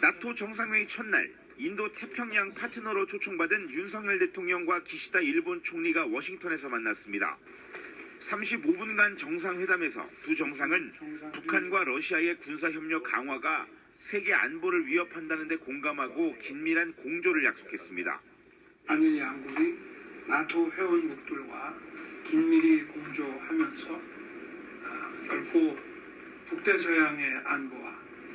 나토 정상회의 첫날 인도 태평양 파트너로 초청받은 윤석열 대통령과 기시다 일본 총리가 워싱턴에서 만났습니다. 35분간 정상회담에서 두 정상은 북한과 러시아의 군사 협력 강화가 세계 안보를 위협한다는 데 공감하고 긴밀한 공조를 약속했습니다. 한일 양국이 나토 회원국들과 긴밀히 공조하면서 아, 결코 북대서양의 안보와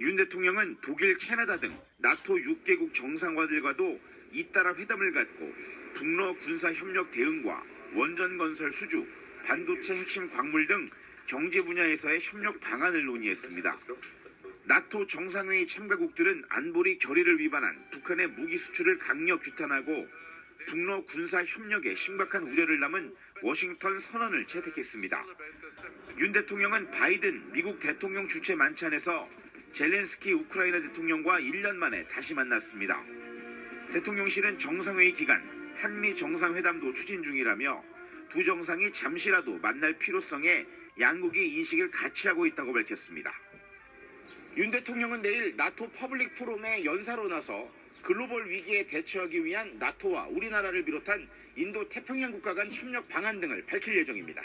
윤 대통령은 독일, 캐나다 등 나토 6개국 정상과들과도 잇따라 회담을 갖고 북러 군사 협력 대응과 원전 건설 수주, 반도체 핵심 광물 등 경제 분야에서의 협력 방안을 논의했습니다. 나토 정상회의 참가국들은 안보리 결의를 위반한 북한의 무기 수출을 강력 규탄하고 북러 군사 협력에 심각한 우려를 남은 워싱턴 선언을 채택했습니다. 윤 대통령은 바이든 미국 대통령 주최 만찬에서 젤렌스키 우크라이나 대통령과 1년 만에 다시 만났습니다. 대통령실은 정상회의 기간 한미 정상회담도 추진 중이라며 두 정상이 잠시라도 만날 필요성에 양국이 인식을 같이 하고 있다고 밝혔습니다. 윤 대통령은 내일 나토 퍼블릭 포럼에 연사로 나서 글로벌 위기에 대처하기 위한 나토와 우리나라를 비롯한 인도 태평양 국가 간 협력 방안 등을 밝힐 예정입니다.